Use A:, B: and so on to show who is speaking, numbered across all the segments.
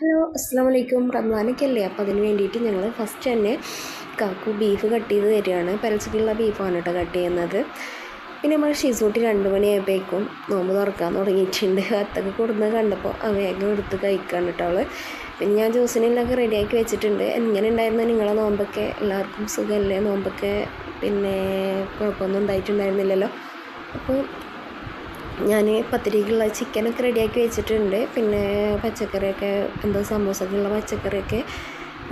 A: Hello അസ്സാം വലൈക്കും റംസാനൊക്കെയല്ലേ അപ്പോൾ അതിന് വേണ്ടിയിട്ട് ഞങ്ങൾ ഫസ്റ്റ് തന്നെ കാക്കു ബീഫ് കട്ട് ചെയ്ത് തരികയാണ്. പരസ്യത്തിലുള്ള ബീഫാണ് കേട്ടോ കട്ട് ചെയ്യുന്നത്. പിന്നെ നമ്മൾ ഷീസൂട്ടി രണ്ട് മണിയായപ്പോഴേക്കും നോമ്പ് തുറക്കാൻ തുടങ്ങിയിട്ടുണ്ട്. അത്തൊക്കെ കൊടുന്ന് കണ്ടപ്പോൾ ആ വേഗം എടുത്ത് കഴിക്കാൻ കേട്ടോ അവൾ പിന്നെ ഞാൻ ജ്യൂസിനെല്ലാം റെഡിയാക്കി വെച്ചിട്ടുണ്ട്. എങ്ങനെ ഉണ്ടായിരുന്നു നിങ്ങളെ നോമ്പൊക്കെ? എല്ലാവർക്കും സുഖമല്ലേ നോമ്പൊക്കെ? പിന്നെ കുഴപ്പമൊന്നും ഉണ്ടായിട്ടുണ്ടായിരുന്നില്ലല്ലോ? അപ്പോൾ ഞാൻ പത്തിരിക്കുള്ള ചിക്കനൊക്കെ റെഡിയാക്കി വെച്ചിട്ടുണ്ട്. പിന്നെ പച്ചക്കറിയൊക്കെ എന്തോ സമൂസക്കുള്ള പച്ചക്കറിയൊക്കെ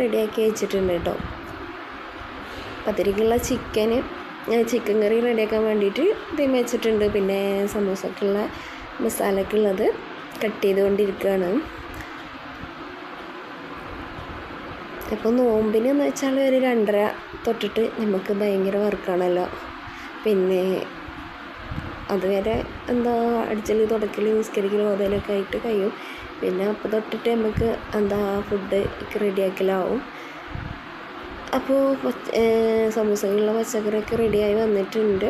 A: റെഡിയാക്കി വെച്ചിട്ടുണ്ട് കേട്ടോ. പത്തിരിക്കുള്ള ചിക്കന് ചിക്കൻ കറി റെഡിയാക്കാൻ വേണ്ടിയിട്ട് തീം വെച്ചിട്ടുണ്ട്. പിന്നെ സമൂസക്കുള്ള മസാലക്കുള്ളത് കട്ട് ചെയ്തുകൊണ്ടിരിക്കുകയാണ്. അപ്പോൾ നോമ്പിന് എന്ന് വെച്ചാൽ ഒരു രണ്ടര തൊട്ടിട്ട് നമുക്ക് ഭയങ്കര വർക്കാണല്ലോ. പിന്നെ അതുവരെ എന്താ അടിച്ചൽ തുടക്കൽ നിസ്കരിക്കൽ ഓതലൊക്കെ ആയിട്ട് കഴിയും. പിന്നെ അപ്പോൾ തൊട്ടിട്ട് നമുക്ക് എന്താ ഫുഡ് റെഡിയാക്കലാവും അപ്പോൾ സമൂസകളിലെ പച്ചക്കറിയൊക്കെ റെഡിയായി വന്നിട്ടുണ്ട്.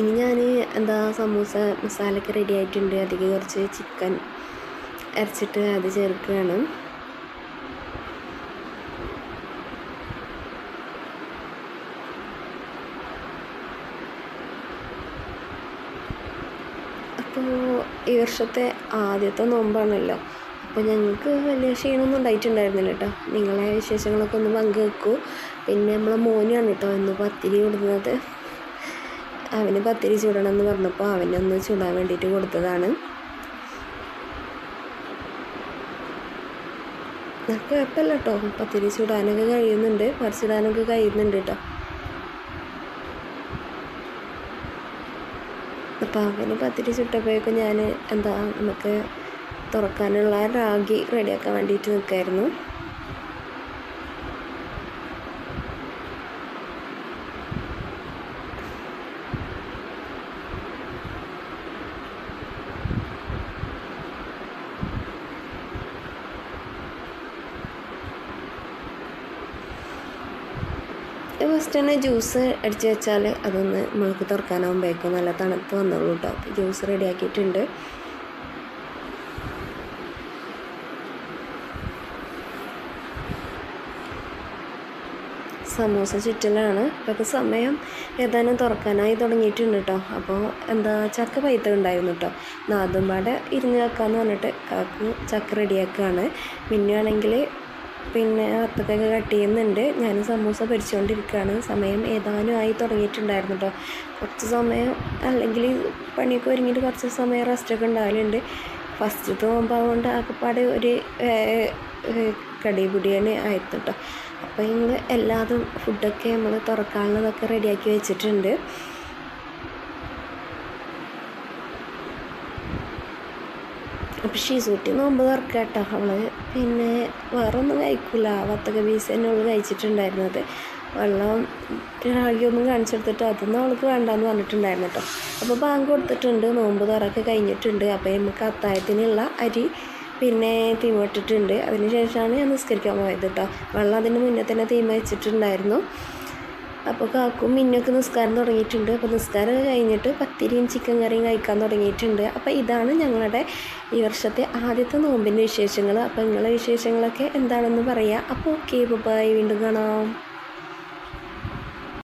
A: ഇനി ഞാൻ എന്താ സമൂസ മസാലയൊക്കെ റെഡി ആയിട്ടുണ്ട്. അതിലേക്ക് കുറച്ച് ചിക്കൻ അരച്ചിട്ട് അത് ചേർക്കുകയാണ്. അപ്പോൾ ഈ വർഷത്തെ ആദ്യത്തെ നോമ്പാണല്ലോ. അപ്പോൾ ഞങ്ങൾക്ക് വലിയ ക്ഷീണമൊന്നും ഉണ്ടായിട്ടുണ്ടായിരുന്നില്ല കേട്ടോ. നിങ്ങളെ വിശേഷങ്ങളൊക്കെ ഒന്ന് പങ്കുവെക്കൂ. പിന്നെ നമ്മളെ മോനാണ് കേട്ടോ ഇന്ന് പത്തിരി കൊടുക്കുന്നത് അവന് പത്തിരി ചൂടണം എന്ന് പറഞ്ഞപ്പോൾ അവനൊന്ന് ചൂടാൻ വേണ്ടിയിട്ട് കൊടുത്തതാണ്. കുഴപ്പമില്ല കേട്ടോ. പത്തിരി ചൂടാനൊക്കെ കഴിയുന്നുണ്ട്. പറിച്ചിടാനൊക്കെ കഴിയുന്നുണ്ട് കേട്ടോ. അപ്പോൾ അവന് പത്തിരി ചുട്ടപ്പോഴേക്കും ഞാൻ എന്താ നമുക്ക് തുറക്കാനുള്ള റാഗി റെഡിയാക്കാൻ വേണ്ടിയിട്ട് നിൽക്കായിരുന്നു ഫസ്റ്റ് തന്നെ ജ്യൂസ് അടിച്ച് വെച്ചാൽ അതൊന്ന് മുളക്ക് തുറക്കാനാകുമ്പോഴേക്കും നല്ല തണുപ്പ് വന്നോളൂ കേട്ടോ ജ്യൂസ് റെഡിയാക്കിയിട്ടുണ്ട് സമോസ ചുറ്റലാണ്. ഇപ്പോഴത്തെ സമയം ഏതാനും തുറക്കാനായി തുടങ്ങിയിട്ടുണ്ട് കേട്ടോ അപ്പോൾ എന്താ ചക്ക പൈത്ത ഉണ്ടായിരുന്നു കേട്ടോ നാദുംപാടെ ഇരുന്ന് വെക്കാമെന്ന് പറഞ്ഞിട്ട് കാക്കു ചക്ക റെഡിയാക്കുകയാണ് പിന്നെയാണെങ്കിൽ പിന്നെ വത്തക്കൊക്കെ കട്ട് ചെയ്യുന്നുണ്ട്. ഞാൻ സമൂസ പൊരിച്ചുകൊണ്ടിരിക്കുകയാണ് സമയം ഏതാനും ആയി തുടങ്ങിയിട്ടുണ്ടായിരുന്നു കേട്ടോ കുറച്ച് സമയം അല്ലെങ്കിൽ പണിയൊക്കെ ഒരുങ്ങിയിട്ട് കുറച്ച് സമയം റെസ്റ്റൊക്കെ ഉണ്ടാവലുണ്ട്. ഫസ്റ്റ് തോമ്പാവുകൊണ്ട് ആകെപ്പാട് ഒരു കടി പിടിയാണ് ആയിരുന്നു കേട്ടോ അപ്പോൾ ഞങ്ങൾ എല്ലാതും ഫുഡൊക്കെ നമ്മൾ തുറക്കാനുള്ളതൊക്കെ റെഡിയാക്കി വെച്ചിട്ടുണ്ട്. അപ്പോൾ ഷീസൂട്ടി നോമ്പ് തുറക്കുക കേട്ടോ അവൾ പിന്നെ വേറൊന്നും കഴിക്കില്ല വത്തക പീസ് തന്നെ അവൾ കഴിച്ചിട്ടുണ്ടായിരുന്നത് വെള്ളം ഒന്നും കാണിച്ചെടുത്തിട്ട് അതൊന്നും അവൾക്ക് വേണ്ടാന്ന് പറഞ്ഞിട്ടുണ്ടായിരുന്നു കേട്ടോ. അപ്പോൾ ബാങ്ക് കൊടുത്തിട്ടുണ്ട്. നോമ്പ് തുറക്കെ കഴിഞ്ഞിട്ടുണ്ട്. അപ്പോൾ നമുക്ക് അത്തായത്തിനുള്ള അരി പിന്നെ തീമ ഇട്ടിട്ടുണ്ട്. അതിന് ശേഷമാണ് ഞാൻ നിസ്കരിക്കാൻ പോയത് കേട്ടോ. വെള്ളം അതിന് മുന്നേ തന്നെ തീമ വെച്ചിട്ടുണ്ടായിരുന്നു. അപ്പോൾ കാക്കും മിന്നൊക്കെ നിസ്കാരം തുടങ്ങിയിട്ടുണ്ട്. അപ്പോൾ നിസ്കാരം കഴിഞ്ഞിട്ട് പത്തിരിയും ചിക്കൻ കറിയും കഴിക്കാൻ തുടങ്ങിയിട്ടുണ്ട്. അപ്പോൾ ഇതാണ് ഞങ്ങളുടെ ഈ വർഷത്തെ ആദ്യത്തെ നോമ്പിന്റെ വിശേഷങ്ങൾ അപ്പോൾ നിങ്ങളുടെ വിശേഷങ്ങളൊക്കെ എന്താണെന്ന് പറയാം. അപ്പോൾ ഓക്കെ ബൈ വീണ്ടും കാണാം.